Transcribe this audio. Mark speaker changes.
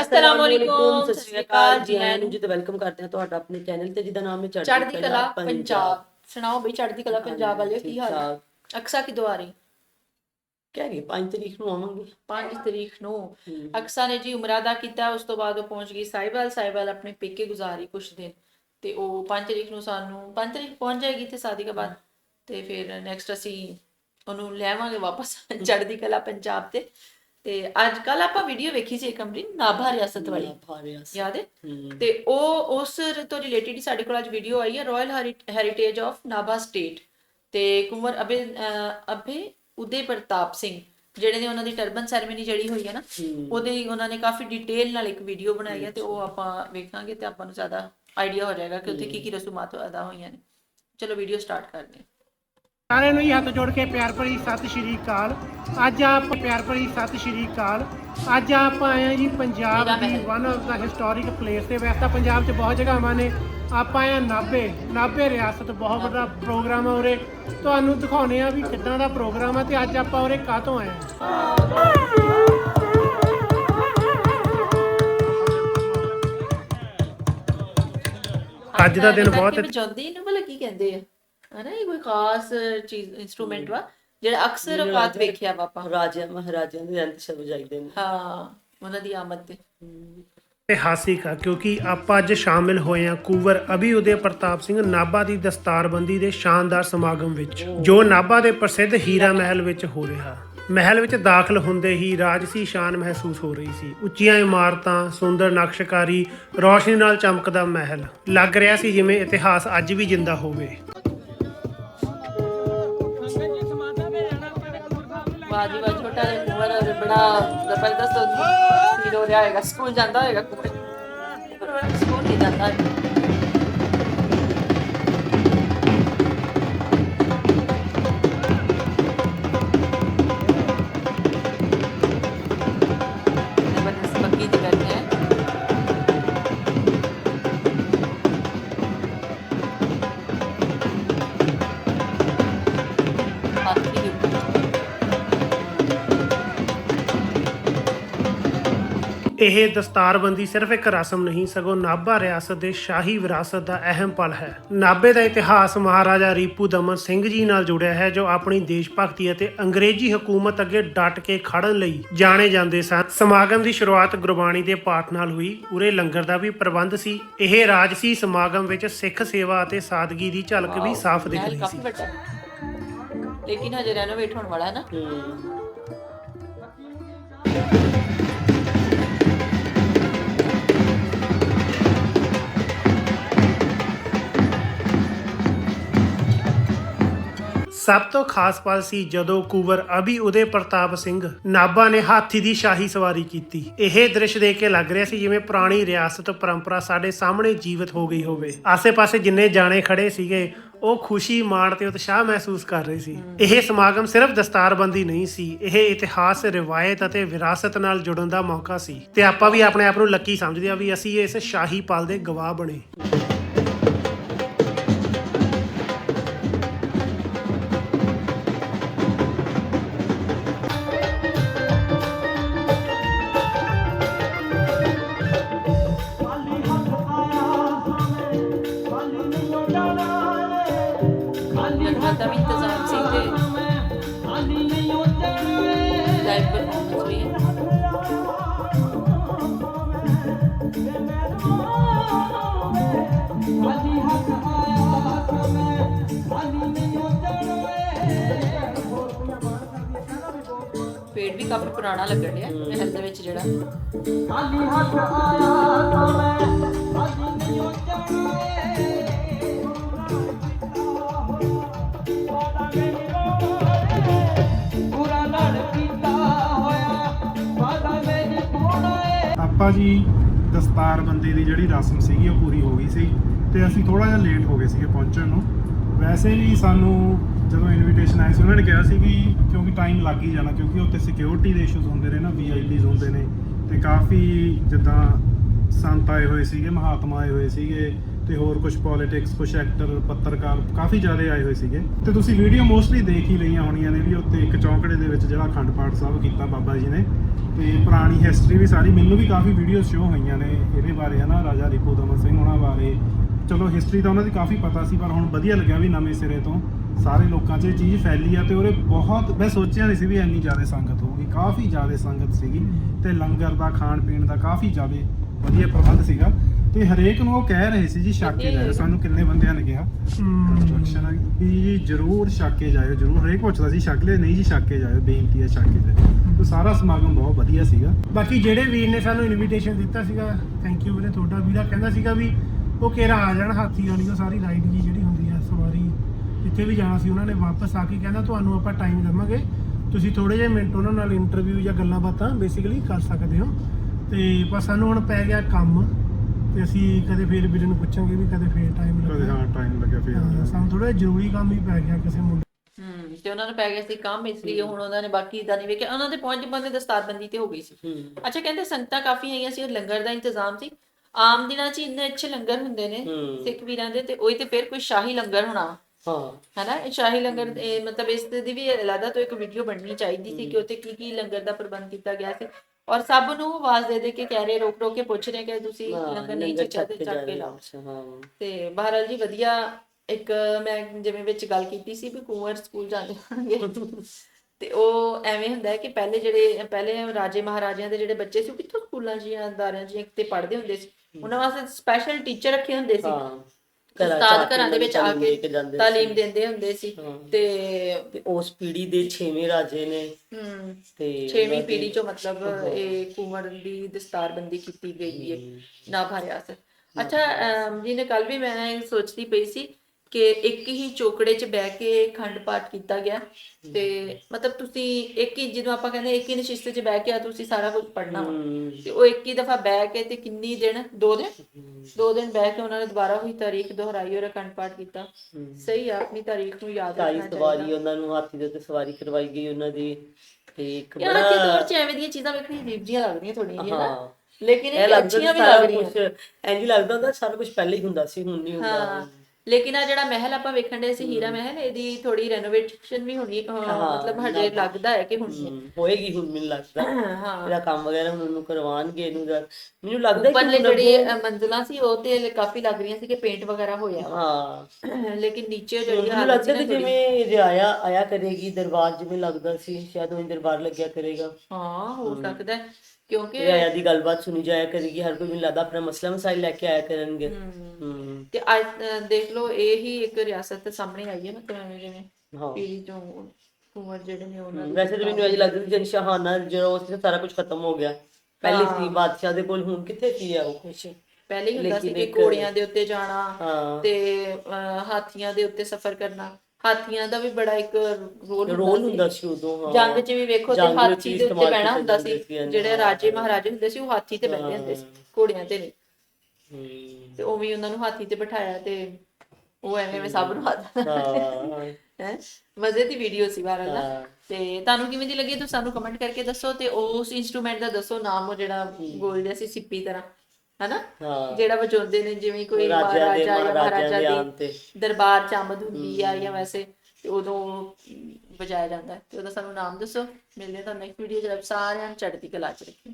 Speaker 1: ਅਸਲਾਮੁਅਲੈਕੁਮ,
Speaker 2: ਸਤਿ ਸ਼੍ਰੀ ਅਕਾਲ ਜੀ ਆਇਆਂ ਨੂੰ ਜੀ ਤੇ ਵੈਲਕਮ ਕਰਦੇ ਹਾਂ ਤੁਹਾਡਾ ਆਪਣੇ ਚੈਨਲ ਤੇ ਜਿਹਦਾ ਨਾਮ ਹੈ
Speaker 1: ਚੜ੍ਹਦੀ ਕਲਾ ਪੰਜਾਬ। ਸੁਣਾਓ ਬਈ ਚੜ੍ਹਦੀ ਕਲਾ ਪੰਜਾਬ ਵਾਲੇ ਕੀ ਹਾਲ? ਹੈ ਅਕਸਾ ਕਿਦੋਂ ਆ ਰਹੀ?
Speaker 2: ਕਹਿ ਰਹੀ 5 ਤਰੀਕ ਨੂੰ ਆਵਾਂਗੇ।
Speaker 1: 5 ਤਰੀਕ ਨੂੰ। ਅਕਸਾ ਨੇ ਜੀ ਉਮਰਾ ਦਾ ਕੀਤਾ ਉਸ ਤੋਂ ਬਾਅਦ ਉਹ ਪਹੁੰਚ ਗਈ ਸਾਈਬਲ। ਸਾਈਬਲ ਆਪਣੇ ਪੇਕੇ ਗੁਜ਼ਾਰੀ ਕੁਛ ਦਿਨ। ਤੇ ਉਹ 5 ਤਰੀਕ ਨੂੰ ਸਾਨੂੰ 5 ਤਰੀਕ ਪਹੁੰਚ ਜਾਏਗੀ ਤੇ ਸਾਦੀ ਕੇ ਬਾਅਦ। ਤੇ ਫਿਰ ਨੈਕਸਟ ਅਸੀਂ ਉਹਨੂੰ ਲੈਵਾਂਗੇ ਵਾਪਸ ਚੜ੍ਹਦੀ ਕਲਾ ਪੰਜਾਬ ਤੇ। ਤੇ ਅੱਜ ਕੱਲ ਆਪਾਂ ਵੀਡੀਓ ਵੇਖੀ ਸੀ ਇੱਕ ਅਮਰੀ ਨਾਭਾ ਰਿਆਸਤ ਵਾਲੀ। ਯਾਦ ਹੈ? ਤੇ ਉਹ ਉਸ ਤੋਂ ਰਿਲੇਟਡ ਹੀ ਸਾਡੇ ਕੋਲ ਅੱਜ ਵੀਡੀਓ ਆਈ ਹੈ royal heritage of Nabha state ਤੇ ਕੁੰਵਰ ਅਬੇ ਅਬੇ ਉਦੇ ਪ੍ਰਤਾਪ ਸਿੰਘ ਜਿਹੜੇ ਨੇ ਉਹਨਾਂ ਦੀ ਟਰਬਨ ਸੈਰੇਮਨੀ ਜਿਹੜੀ ਹੋਈ ਹੈ ਨਾ ਉਹਦੇ ਹੀ ਉਹਨਾਂ ਨੇ ਕਾਫੀ ਡਿਟੇਲ ਨਾਲ ਇੱਕ ਵੀਡੀਓ ਬਣਾਈ ਹੈ ਤੇ ਉਹ ਆਪਾਂ ਵੇਖਾਂਗੇ ਤੇ ਆਪਾਂ ਨੂੰ ਜ਼ਿਆਦਾ ਆਈਡੀਆ ਹੋ ਜਾਏਗਾ ਕਿ ਉੱਥੇ ਕੀ ਕੀ ਰਸੂਮਾਤ ਅਦਾ ਹੋਈਆਂ ਨੇ। ਚਲੋ ਵੀਡੀਓ ਸਟਾਰਟ ਕਰਦੇ ਹਾਂ।
Speaker 3: ਸਾਰਿਆਂ ਨੂੰ ਹੀ ਹੱਥ ਜੋੜ ਕੇ ਪਿਆਰ ਭਰੀ ਸਤਿ ਸ਼੍ਰੀ ਅਕਾਲ। ਅੱਜ ਆਪ ਪਿਆਰ ਭਰੀ ਸਤਿ ਸ਼੍ਰੀ ਅਕਾਲ। ਅੱਜ ਆਪਾਂ ਆਏ ਹਾਂ ਜੀ ਪੰਜਾਬ ਦੀ। One of the historic place ਤੇ। ਵੈਸੇ ਤਾਂ ਪੰਜਾਬ 'ਚ ਬਹੁਤ ਜਗ੍ਹਾਵਾਂ ਨੇ। ਆਪਾਂ ਆਏ ਹਾਂ ਨਾਭੇ। ਨਾਭੇ ਰਿਆਸਤ ਬਹੁਤ ਵੱਡਾ ਪ੍ਰੋਗਰਾਮ ਹੈ ਉਰੇ। ਤੁਹਾਨੂੰ ਦਿਖਾਉਨੇ ਆ ਵੀ ਕਿੱਦਾਂ ਦਾ ਪ੍ਰੋਗਰਾਮ ਹੈ ਤੇ ਅੱਜ ਆਪਾਂ ਉਰੇ ਕਾਹਤੋਂ ਆਏ ਹਾਂ। ਅੱਜ ਦਾ ਦਿਨ ਬਹੁਤ
Speaker 1: ਜਾਂਦੀ ਨੂੰ ਭਲਾ ਕੀ ਕਹਿੰਦੇ ਆ। ਹਨਾ ਇਹ ਕੋਈ ਖਾਸ ਚੀਜ਼ ਇਨਸਟਰੂਮੈਂਟ ਵਾ ਜਿਹੜਾ ਅਕਸਰ ਔਕਾਤ ਵੇਖਿਆ ਵਾ ਆਪਾਂ।
Speaker 2: ਰਾਜਿਆਂ ਮਹਾਰਾਜਿਆਂ ਦੇ ਅੰਤ ਸ਼ਬਦ ਜਾਈਦੇ ਨੇ।
Speaker 1: ਹਾਂ ਉਹਨਾਂ ਦੀ ਆਮਦ ਤੇ।
Speaker 3: ਇਤਿਹਾਸਿਕ ਆ ਕਿਉਂਕਿ ਆਪਾਂ ਅੱਜ ਸ਼ਾਮਿਲ ਹੋਏ ਹਾਂ ਕੁਵਰ ਅਭੀ ਉਦੇ ਪ੍ਰਤਾਪ ਸਿੰਘ ਨਾਭਾ ਦੀ ਦਸਤਾਰਬੰਦੀ ਦੇ ਸ਼ਾਨਦਾਰ ਸਮਾਗਮ ਵਿੱਚ ਜੋ ਨਾਭਾ ਦੇ ਪ੍ਰਸਿੱਧ ਹੀਰਾ ਮਹਿਲ ਵਿੱਚ ਹੋ ਰਿਹਾ। ਮਹਿਲ ਵਿੱਚ ਦਾਖਲ ਹੁੰਦੇ ਹੀ ਰਾਜਸੀ ਸ਼ਾਨ ਮਹਿਸੂਸ ਹੋ ਰਹੀ ਸੀ। ਉੱਚੀਆਂ ਇਮਾਰਤਾਂ ਸੁੰਦਰ ਨਕਸ਼ਕਾਰੀ ਰੌਸ਼ਨੀ ਨਾਲ ਚਮਕਦਾ ਮਹਿਲ। ਲੱਗ ਰਿਹਾ ਸੀ ਜਿਵੇਂ ਇਤਿਹਾਸ ਅੱਜ ਵੀ ਜਿੰਦਾ ਹੋਵੇ।
Speaker 1: ਬਾਜੀ ਵਾ ਛੋਟਾ ਜਿਹਾ ਕੁਮਰ ਬੜਾ ਜ਼ਬਰਦਸਤ ਫੀਲ ਹੋ ਰਿਹਾ ਹੈਗਾ ਸਕੂਲ ਜਾਂਦਾ ਹੋਏਗਾ ਕੁਮਰ ਪਰ ਸਕੂਲ ਨਹੀਂ ਜਾਂਦਾ ਜ਼ਬਰਦਸਤ
Speaker 3: ਇਹ ਦਸਤਾਰਬੰਦੀ ਸਿਰਫ ਇੱਕ ਰਸਮ ਨਹੀਂ ਸਗੋਂ ਨਾਭਾ ਰਿਆਸਤ ਦੇ ਸ਼ਾਹੀ ਵਿਰਾਸਤ ਦਾ ਅਹਿਮ ਪਲ ਹੈ। ਨਾਭੇ ਦਾ ਇਤਿਹਾਸ ਮਹਾਰਾਜਾ ਰੀਪੂ ਦਮਨ ਸਿੰਘ ਜੀ ਨਾਲ ਜੁੜਿਆ ਹੈ ਜੋ ਆਪਣੀ ਦੇਸ਼ ਭਗਤੀ ਅਤੇ ਅੰਗਰੇਜ਼ੀ ਹਕੂਮਤ ਅੱਗੇ ਡਟ ਕੇ ਖੜਨ ਲਈ ਜਾਣੇ ਜਾਂਦੇ ਸਨ। ਸਮਾਗਮ ਦੀ ਸ਼ੁਰੂਆਤ ਗੁਰਬਾਣੀ ਦੇ ਪਾਠ ਨਾਲ ਹੋਈ। ਉਰੇ ਲੰਗਰ ਦਾ ਵੀ ਪ੍ਰਬੰਧ ਸੀ। ਇਹ ਰਾਜਸੀ ਸਮਾਗਮ ਵਿੱਚ ਸਿੱਖ ਸੇਵਾ ਅਤੇ ਸਾਦਗੀ ਦੀ ਝਲਕ ਵੀ ਸਾਫ਼ ਦਿਖ ਰਹੀ ਸੀ।
Speaker 1: ਲੇਕਿਨ ਹਜੇ ਰੈਨੋਵੇਟ ਹੋਣ ਵਾਲਾ ਹੈ। ਨਾ
Speaker 3: ਸਭ ਤੋਂ ਖਾਸ ਪਲ ਸੀ ਜਦੋਂ ਕੁਵਰ ਅਭੀ ਉਦੇ ਪ੍ਰਤਾਪ ਸਿੰਘ ਨਾਭਾ ਨੇ ਹਾਥੀ ਦੀ ਸ਼ਾਹੀ ਸਵਾਰੀ ਕੀਤੀ। ਇਹ ਦ੍ਰਿਸ਼ ਦੇਖ ਕੇ ਲੱਗ ਰਿਹਾ ਸੀ ਜਿਵੇਂ ਪੁਰਾਣੀ ਰਿਆਸਤ ਪਰੰਪਰਾ ਸਾਡੇ ਸਾਹਮਣੇ ਜੀਵਤ ਹੋ ਗਈ ਹੋਵੇ। ਆਸੇ-ਪਾਸੇ ਜਿੰਨੇ ਜਾਣੇ ਖੜੇ ਸੀਗੇ, ਉਹ ਖੁਸ਼ੀ, ਮਾਣ ਤੇ ਉਤਸ਼ਾਹ ਮਹਿਸੂਸ ਕਰ ਰਹੇ ਸੀ। ਇਹ ਸਮਾਗਮ ਸਿਰਫ ਦਸਤਾਰਬੰਦੀ ਨਹੀਂ ਸੀ, ਇਹ ਇਤਿਹਾਸ, ਰਿਵਾਇਤ ਅਤੇ ਵਿਰਾਸਤ ਨਾਲ ਜੁੜਨ ਦਾ ਮੌਕਾ ਸੀ। ਤੇ ਆਪਾਂ ਵੀ ਆਪਣੇ ਆਪ ਨੂੰ ਲੱਕੀ ਸਮਝਦੇ ਆ ਵੀ ਅਸੀਂ ਇਸ ਸ਼ਾਹੀ ਪਲ ਦੇ ਗਵਾਹ ਬਣੇ।
Speaker 1: ਦਾ ਵੀ ਇੰਤਜ਼ਾਮ ਸੀ ਤੇ ਲਾਈਵ ਪਰਫਾਰਮੈਂਸ ਵੀ ਹੈ। ਪੇੜ ਵੀ ਕਾਫੀ ਪੁਰਾਣਾ ਲੱਗਣ ਡਿਆ ਮਹਿਲ ਦੇ ਵਿੱਚ ਜਿਹੜਾ।
Speaker 4: ਆਪਾਂ ਜੀ ਦਸਤਾਰ ਦਸਤਾਰਬੰਦੀ ਦੀ ਜਿਹੜੀ ਰਸਮ ਸੀਗੀ ਉਹ ਪੂਰੀ ਹੋ ਗਈ ਸੀ ਤੇ ਅਸੀਂ ਥੋੜਾ ਜਿਹਾ ਲੇਟ ਹੋ ਗਏ ਸੀਗੇ ਪਹੁੰਚਣ ਨੂੰ। ਵੈਸੇ ਵੀ ਸਾਨੂੰ ਜਦੋਂ ਇਨਵੀਟੇਸ਼ਨ ਆਈ ਸੀ, ਉਹਨਾਂ ਨੇ ਕਿਹਾ ਸੀ ਵੀ ਕਿਉਂਕਿ ਟਾਈਮ ਲੱਗ ਹੀ ਜਾਣਾ ਕਿਉਂਕਿ ਉੱਥੇ ਸਿਕਿਉਰਿਟੀ ਦੇ ਇਸ਼ੂਜ਼ ਹੁੰਦੇ ਨੇ ਨਾ ਵੀਆਈਪੀਜ਼ ਹੁੰਦੇ ਨੇ ਤੇ ਕਾਫੀ ਜਿੱਦਾਂ ਸੰਤ ਆਏ ਹੋਏ ਸੀਗੇ, ਮਹਾਤਮਾ ਆਏ ਹੋਏ ਸੀਗੇ ਤੇ ਹੋਰ ਕੁਝ ਪੋਲਿਟਿਕਸ ਕੁਝ ਐਕਟਰ ਪੱਤਰਕਾਰ ਕਾਫੀ ਜ਼ਿਆਦਾ ਆਏ ਹੋਏ ਸੀਗੇ। ਤੇ ਤੁਸੀਂ ਵੀਡੀਓ ਮੋਸਟਲੀ ਦੇਖ ਹੀ ਲਈਆਂ ਹੋਣੀਆਂ ਨੇ ਵੀ ਉੱਤੇ ਇੱਕ ਚੌਂਕੜੇ ਦੇ ਵਿੱਚ ਜਿਹੜਾ ਅਖੰਡ ਪਾਠ ਸਾਹਿਬ ਕੀਤਾ ਬਾਬਾ ਜੀ ਨੇ। ਤੇ ਪੁਰਾਣੀ ਹਿਸਟਰੀ ਵੀ ਸਾਰੀ, ਮੈਨੂੰ ਵੀ ਕਾਫੀ ਵੀਡੀਓ ਸ਼ੋ ਹੋਈਆਂ ਨੇ ਇਹਦੇ ਬਾਰੇ, ਹਨਾ? ਰਾਜਾ ਰਿਪੂ ਦਮਨ ਸਿੰਘ ਉਹਨਾਂ ਬਾਰੇ। ਚਲੋ ਹਿਸਟਰੀ ਤਾਂ ਉਹਨਾਂ ਦੀ ਕਾਫੀ ਪਤਾ ਸੀ, ਪਰ ਹੁਣ ਵਧੀਆ ਲੱਗਿਆ ਵੀ ਨਵੇਂ ਸਿਰੇ ਤੋਂ। ਸਾਰੇ ਲੋਕਾਂ 'ਚ ਇਹ ਚੀਜ਼ ਫੈਲੀ ਆ ਤੇ ਉਹਦੇ ਬਹੁਤ, ਮੈਂ ਸੋਚਿਆ ਨਹੀਂ ਸੀ ਵੀ ਇੰਨੀ ਜ਼ਿਆਦਾ ਸੰਗਤ ਹੋਊਗੀ। ਕਾਫੀ ਜ਼ਿਆਦਾ ਸੰਗਤ ਸੀਗੀ ਤੇ ਲੰਗਰ ਦਾ ਖਾਣ ਪੀਣ ਦਾ ਕਾਫੀ ਜ਼ਿਆਦਾ ਵਧੀਆ ਪ੍ਰਬੰਧ ਸੀਗਾ। ਤੇ ਹਰੇਕ ਨੂੰ ਉਹ ਕਹਿ ਰਹੇ ਸੀ ਜੀ ਛੱਕ ਕੇ ਜਾਇਓ ਸਾਨੂੰ ਕਿੰਨੇ ਬੰਦਿਆਂ ਨੇ ਕਿਹਾ। ਕੰਸਟਰਕਸ਼ਨ ਵੀ ਜੀ ਜਰੂਰ ਛੱਕ ਕੇ ਜਾਇਓ ਜਰੂਰ। ਹਰੇਕ ਪੁੱਛਦਾ ਸੀ ਛੱਕ ਲਿਆ ਨਹੀਂ ਜੀ ਛੱਕ ਕੇ ਜਾਇਓ। ਬੇਨਤੀ ਹੈ ਛੱਕ ਕੇ ਜਾਇਓ ਤੇ ਸਾਰਾ ਸਮਾਗਮ ਬਹੁਤ ਵਧੀਆ ਸੀਗਾ।
Speaker 3: ਬਾਕੀ ਜਿਹੜੇ ਵੀਰ ਨੇ ਸਾਨੂੰ ਇਨਵੀਟੇਸ਼ਨ ਦਿੱਤਾ ਸੀਗਾ ਥੈਂਕ ਯੂ ਵੀਰੇ ਤੁਹਾਡਾ ਵੀਰਾ ਕਹਿੰਦਾ ਸੀਗਾ ਵੀ ਉਹ ਕੇਰਾ ਆ ਜਾਣ ਹਾਥੀ ਵਾਲੀ ਉਹ ਸਾਰੀ ਰਾਈਡ ਜੀ ਜਿਹੜੀ ਹੁੰਦੀ ਆ ਸਵਾਰੀ। ਜਿੱਥੇ ਵੀ ਜਾਣਾ ਸੀ ਉਹਨਾਂ ਨੇ ਵਾਪਸ ਆ ਕੇ ਕਹਿੰਦਾ ਤੁਹਾਨੂੰ ਆਪਾਂ ਟਾਈਮ ਦੇਵਾਂਗੇ। ਤੁਸੀਂ ਥੋੜੇ ਜਿਹੇ ਮਿੰਟ ਉਹਨਾਂ ਨਾਲ ਇੰਟਰਵਿਊ ਜਾਂ ਗੱਲਾਂ ਬਾਤਾਂ ਬੇਸਿਕਲੀ ਕਰ ਸਕਦੇ ਹੋ। ਤੇ ਪਰ ਸਾਨੂੰ ਹੁਣ ਪੈ ਗਿਆ ਕੰਮ। ਤੇ ਅਸੀਂ ਕਦੇ ਫੇਰ ਵੀਰੇ ਨੂੰ ਪੁੱਛਾਂਗੇ ਵੀ ਕਦੇ ਫੇਰ ਟਾਈਮ
Speaker 4: ਕਦੇ
Speaker 3: ਲੱਗਿਆ
Speaker 4: ਹਾਂ ਟਾਈਮ ਲੱਗਿਆ
Speaker 3: ਹਾਂ,
Speaker 4: ਫਿਰ
Speaker 3: ਸਾਨੂੰ ਥੋੜਾ ਜ਼ਰੂਰੀ ਕੰਮ ਵੀ ਪੈ ਗਿਆ ਕਿਸੇ ਮੁੰਡੇ
Speaker 1: ਹੂੰ ਤੇ ਉਹਨਾਂ ਨੂੰ ਪੈ ਗਿਆ ਸੀ ਕੰਮ ਇਸ ਲਈ ਹੁਣ ਉਹਨਾਂ ਨੇ ਬਾਕੀ ਦਾ ਨਹੀਂ ਵੇਖਿਆ। ਉਹਨਾਂ ਦੇ ਪਹੁੰਚ ਬੰਦੇ ਦਸਤਾਰਬੰਦੀ ਤੇ ਹੋ ਗਈ ਸੀ।
Speaker 2: ਹੂੰ।
Speaker 1: ਅੱਛਾ ਕਹਿੰਦੇ ਸੰਗਤਾਂ ਕਾਫੀ ਆਈਆਂ ਸੀ ਔਰ ਲੰਗਰ ਦਾ ਇੰਤਜ਼ਾਮ ਸੀ। ਆਮ ਦਿਨਾਂ 'ਚ ਇੰਨੇ ਅੱਛੇ ਲੰਗਰ ਹੁੰਦੇ ਨੇ
Speaker 2: ਹੂੰ।
Speaker 1: ਸਿੱਖ ਵੀਰਾਂ ਦੇ ਤੇ ਉਹੀ ਤੇ ਫਿਰ ਕੋਈ ਸ਼ਾਹੀ ਲੰਗਰ ਹੋਣਾ।
Speaker 2: ਹਾਂ।
Speaker 1: ਹੈਨਾ ਇਹ ਸ਼ਾਹੀ ਲੰਗਰ ਇਹ ਮਤਲਬ ਇਸ ਦੀ ਵੀ ਅਲੱਗਾ ਤੋਂ ਇੱਕ ਵੀਡੀਓ ਬਣਨੀ ਚਾਹੀਦੀ ਸੀ ਕਿ ਉੱਥੇ ਕੀ ਕੀ ਲੰਗਰ ਦਾ ਪ੍ਰਬੰਧ ਕੀਤਾ ਗਿਆ ਸੀ। ਔਰ ਸਭ ਨੂੰ ਆਵਾਜ਼ ਦੇ ਦੇ ਕੇ ਕਹਿ ਰਹੇ ਰੋਕ ਰੋਕ ਕੇ ਪੁੱਛ ਰਹੇ ਕਿ ਤੁਸੀਂ ਲੰਗਰ ਨਹੀਂ ਚੱਕ ਕੇ। ਲਾਓ। ਤੇ ਬਹਰਾਲ ਜੀ ਵਧੀਆ ਇੱਕ ਮੈਂ ਜਿਵੇਂ ਵਿੱਚ ਗੱਲ ਕੀਤੀ ਸੀ ਵੀ ਕੁੰਵਰ ਸਕੂਲ ਜਾਂਦੇ ਹੋਣਗੇ। ਤੇ ਉਹ ਐਵੇਂ ਹੁੰਦਾ ਹੈ ਕਿ ਪਹਿਲੇ ਜਿਹੜੇ ਪਹਿਲੇ ਰਾਜੇ ਮਹਾਰਾਜਿਆਂ ਦੇ ਜਿਹੜੇ ਬੱਚੇ ਸੀ ਉਹ ਕਿੱਥੋਂ ਸਕੂਲਾਂ 'ਚ ਜਾਂ ਅਦਾਰਿਆਂ 'ਚ ਜਾਂ ਕਿਤੇ ਪੜ੍ਹਦੇ ਹੁੰਦੇ ਸੀ? ਉਹਨਾਂ ਵਾਸਤੇ ਸਪੈਸ਼ਲ ਟੀਚਰ ਰੱਖੇ ਹੁੰਦੇ ਸੀ।
Speaker 2: ਘਰਾਂ 'ਚ
Speaker 1: ਉਸਤਾਦ ਘਰਾਂ ਦੇ ਵਿੱਚ ਆ
Speaker 2: ਤਾਲੀਮ ਦੇ
Speaker 1: ਕੇ
Speaker 2: ਜਾਂਦੇ ਸੀ।
Speaker 1: ਤਾਲੀਮ ਦਿੰਦੇ ਹੁੰਦੇ ਸੀ
Speaker 2: ਹਾਂ।
Speaker 1: ਤੇ
Speaker 2: ਤੇ ਉਸ ਪੀੜੀ ਦੇ 6ਵੇਂ ਰਾਜੇ ਨੇ।
Speaker 1: ਹਮ
Speaker 2: ਤੇ
Speaker 1: ਛੇਵੀਂ
Speaker 2: ਉਹਨਾਂ ਦੀ-
Speaker 1: ਪੀੜ੍ਹੀ ਚੋਂ ਮਤਲਬ ਇਹ ਕੁੰਵਰ ਦੀ ਦਸਤਾਰਬੰਦੀ ਕੀਤੀ ਗਈ ਹੈ। ਨਾਭਾ ਰਿਆਸਤ ਅੱਛਾ ਅਮ, ਜਿਹਨੇ ਕੱਲ ਵੀ ਮੈਂ ਸੋਚਦੀ ਪਈ ਸੀ ਕਿ ਇੱਕ ਹੀ ਚੋਕੜੇ 'ਚ ਬਹਿ ਕੇ ਖੰਡ ਪਾਠ ਕੀਤਾ ਗਿਆ। ਤੇ ਮਤਲਬ ਤੁਸੀਂ ਇੱਕ ਹੀ ਜਦੋਂ ਆਪਾਂ ਕਹਿੰਦੇ ਇੱਕ ਹੀ ਨਸ਼ਿਸਤ 'ਚ ਬਹਿ ਕੇ ਆ ਤੁਸੀਂ ਸਾਰਾ ਕੁਝ ਪੜ੍ਹਨਾ ਵਾ। ਤੇ ਉਹ ਇੱਕ ਹੀ ਦਫਾ ਬਹਿ ਕੇ ਤੇ ਕਿੰਨੀ ਦਿਨ? ਦੋ ਦਿਨ? ਦੋ ਦਿਨ ਬਹਿ ਕੇ ਉਹਨਾਂ ਨੇ ਦੁਬਾਰਾ ਉਹੀ ਤਾਰੀਖ ਦੁਹਰਾਈ ਔਰ ਅਖੰਡ ਪਾਠ ਕੀਤਾ। ਸਹੀ ਆ ਆਪਣੀ ਤਾਰੀਖ ਨੂੰ ਯਾਦ
Speaker 2: ਢਾਈ
Speaker 1: ਰੱਖਣਾ
Speaker 2: ਸਵਾਰੀ
Speaker 1: ਚਾਹੀਦਾ।
Speaker 2: ਉਹਨਾਂ ਨੂੰ ਹਾਥੀ ਦੇ ਉੱਤੇ ਸਵਾਰੀ ਕਰਵਾਈ ਗਈ ਉਹਨਾਂ ਦੀ। ਤੇ ਇੱਕ
Speaker 1: ਯਾਰ ਅੱਜ ਦੇ ਦੌਰ 'ਚ ਐਵੇਂ ਦੀਆਂ ਚੀਜ਼ਾਂ ਵੇਖਣੀ ਅਜੀਬ ਜਿਹੀਆਂ ਲੱਗਦੀਆਂ ਥੋੜੀਆਂ ਜਿਹੀਆਂ ਨਾ।
Speaker 2: ਹਾਂ।
Speaker 1: ਲੇਕਿਨ
Speaker 2: ਇਹ
Speaker 1: ਇਹ
Speaker 2: ਲੱਗਦਾ
Speaker 1: ਅੱਛੀਆਂ ਵੀ
Speaker 2: ਸਾਰਾ
Speaker 1: ਲੱਗ ਰਹੀਆਂ
Speaker 2: ਕੁਝ ਇੰਜ ਲੱਗਦਾ ਹੁੰਦਾ ਸਾਰਾ ਕੁਝ ਪਹਿਲੇ ਹੀ ਹੁੰਦਾ ਸੀ ਹੁਣ ਨਹੀਂ ਹੁੰਦਾ।
Speaker 1: ਹਾਂ। ਲੇਕਿਨ ਆ ਜਿਹੜਾ ਮਹਿਲ ਆਪਾਂ ਵੇਖਣ ਦੇ ਸੀ ਹੀਰਾ ਮਹਿਲ ਇਹਦੀ ਥੋੜੀ ਰੈਨੋਵੇਸ਼ਨ ਵੀ ਹੋਣੀ ਅਹ, ਮਤਲਬ ਹਜੇ ਲੱਗਦਾ ਹੈ ਕਿ ਹੋਣੀ ਹੈ
Speaker 2: ਹਮ, ਹੋਏਗੀ ਹੁਣ ਮੈਨੂੰ ਲੱਗਦਾ।
Speaker 1: ਹਾਂ।
Speaker 2: ਇਹਦਾ ਕੰਮ ਵਗੈਰਾ ਹੁਣ ਉਹਨੂੰ ਕਰਵਾਉਣਗੇ ਇਹਨੂੰ ਜਰਾ- ਮੈਨੂੰ ਲੱਗਦਾ
Speaker 1: ਉੱਪਰਲੇ
Speaker 2: ਕਿ ਹੁਣ
Speaker 1: ਜਿਹੜੀ
Speaker 2: ਅੱਗੋਂ-
Speaker 1: ਅਹ, ਮੰਜ਼ਿਲਾਂ ਸੀ ਉਹ ਤੇ ਕਾਫੀ ਲੱਗ ਰਹੀਆਂ ਸੀ ਕਿ ਪੇਂਟ ਵਗੈਰਾ ਹੋਇਆ ਵਾ।
Speaker 2: ਹਾਂ।
Speaker 1: ਲੇਕਿਨ ਨੀਚੇ ਜਿਹੜੀ
Speaker 2: ਮੈਨੂੰ
Speaker 1: ਹਾਲਤ ਸੀ
Speaker 2: ਲੱਗਦਾ
Speaker 1: ਨਾ
Speaker 2: ਕਿ ਜਿਵੇਂ ਰਿਆਇਆ ਆਇਆ ਕਰੇਗੀ ਦਰਬਾਰ ਜਿਵੇਂ ਲੱਗਦਾ ਸੀ ਸ਼ਾਇਦ ਉਹ ਦਰਬਾਰ ਲੱਗਿਆ ਕਰੇਗਾ।
Speaker 1: ਹਾਂ ਹੋ। ਸਕਦਾ ਹੈ, ਕਿਉਂਕਿ
Speaker 2: ਰਿਆਇਆ ਦੀ ਗੱਲਬਾਤ ਸੁਣੀ ਜਾਇਆ ਕਰੇਗੀ ਹਰ ਕੋਈ ਮੈਨੂੰ ਲੱਗਦਾ ਆਪਣਾ ਮਸਲਾ ਮਸਾਇਲ ਲੈ ਕੇ ਆਇਆ ਕਰਨਗੇ।
Speaker 1: ਤੇ ਅੱਜ ਦੇਖ ਲਓ ਇਹ ਹੀ ਇੱਕ ਰਿਆਸਤ ਸਾਹਮਣੇ ਆਈ ਹੈ ਨਾ ਕਿਵੇਂ ਜਿਵੇਂ
Speaker 2: ਹਾਂ।
Speaker 1: ਪੀੜੀ ਚੋਂ ਕੁੰਵਰ ਜਿਹੜੇ ਨੇ ਉਹਨਾਂ ਦੀ
Speaker 2: ਵੈਸੇ ਤਾਂ ਮੈਨੂੰ ਅਜੇ ਲੱਗਦਾ ਜਨ ਸ਼ਾਹਾਨਾ ਜਿਹੜਾ ਉਸ ਤੇ ਸਾਰਾ ਕੁਝ ਖਤਮ ਹੋ ਗਿਆ। ਪਹਿਲੇ ਸੀ ਬਾਦਸ਼ਾਹ ਦੇ ਕੋਲ ਹੁਣ ਕਿੱਥੇ ਸੀ ਆ ਉਹ? ਕੁਛ।
Speaker 1: ਪਹਿਲੇ ਹੀ ਹੁੰਦਾ ਸੀ
Speaker 2: ਲੇਕਿਨ
Speaker 1: ਕਿ
Speaker 2: ਇੱਕ-
Speaker 1: ਘੋੜਿਆਂ ਦੇ ਉੱਤੇ ਜਾਣਾ
Speaker 2: ਹਾਂ।
Speaker 1: ਤੇ ਹਾਥੀਆਂ ਦੇ ਉੱਤੇ ਸਫ਼ਰ ਕਰਨਾ। ਹਾਥੀਆਂ ਦਾ ਵੀ ਬੜਾ ਇੱਕ ਰੋਲ
Speaker 2: ਰੋਲ ਹੁੰਦਾ ਸੀ ਉਦੋਂ ਹਾਂ।
Speaker 1: ਜੰਗ 'ਚ ਵੀ ਵੇਖੋ ਤੇ ਹਾਥੀ ਦੇ ਉੱਤੇ ਬਹਿਣਾ ਹੁੰਦਾ ਸੀ। ਜਿਹੜੇ। ਰਾਜੇ ਮਹਾਰਾਜੇ ਹੁੰਦੇ ਸੀ ਉਹ ਹਾਥੀ ਤੇ ਬੈਠਦੇ ਹੁੰਦੇ ਸੀ ਘੋੜਿਆਂ ਤੇ ਨਹੀਂ ਤੇ ਉਵੇਂ ਹੀ ਉਹਨਾਂ ਨੂੰ ਹਾਥੀ ਤੇ ਬਿਠਾਇਆ ਤੇ ਉਹ ਐਵੇਂ ਐਵੇਂ ਸਭ ਨੂੰ ਹੱਥ
Speaker 2: ਹਾਂ।
Speaker 1: ਹੈ? ਮਜ਼ੇ ਦੀ ਵੀਡੀਓ ਸੀ ਨਾ।
Speaker 2: ਹਾਂ।
Speaker 1: ਤੇ ਤੁਹਾਨੂੰ ਕਿਵੇਂ ਦੀ ਲੱਗੀ? ਤੁਸੀਂ ਸਾਨੂੰ ਕਮੈਂਟ ਕਰਕੇ ਦੱਸੋ ਤੇ ਉਸ ਇਨਸਟਰੂਮੈਂਟ ਦਾ ਦੱਸੋ ਨਾਮ ਉਹ ਜਿਹੜਾ ਗੋਲ ਜਿਹਾ ਸੀ ਸਿੱਪੀ ਤਰ੍ਹਾਂ। ਹਨਾ
Speaker 2: ਹਾਂ
Speaker 1: ਜਿਹੜਾ ਵਜਾਉਂਦੇ ਨੇ ਜਿਵੇਂ ਕੋਈ
Speaker 2: ਰਾਜਿਆਂ ਦੇ
Speaker 1: ਮਹਾਰਾਜਾ ਜਾਂ ਮਹਾਰਾਜਾ
Speaker 2: ਦੇ ਆਉਣ ਤੇ।
Speaker 1: ਦੀ ਦਰਬਾਰ ਚ ਆਮਦ ਹੁੰਦੀ ਆ ਜਾਂ ਵੈਸੇ ਤੇ ਉਦੋਂ ਵਜਾਇਆ ਜਾਂਦਾ ਹੈ। ਤੇ ਉਹਦਾ ਸਾਨੂੰ ਨਾਮ ਦੱਸੋ ਮਿਲਦੇ ਹਾਂ ਤੁਹਾਨੂੰ ਨੈਕਸਟ ਵੀਡੀਓ ਚ ਸਾਰਿਆਂ ਨੂੰ ਚੜ੍ਹਦੀ ਕਲਾ ਚ ਰੱਖਿਓ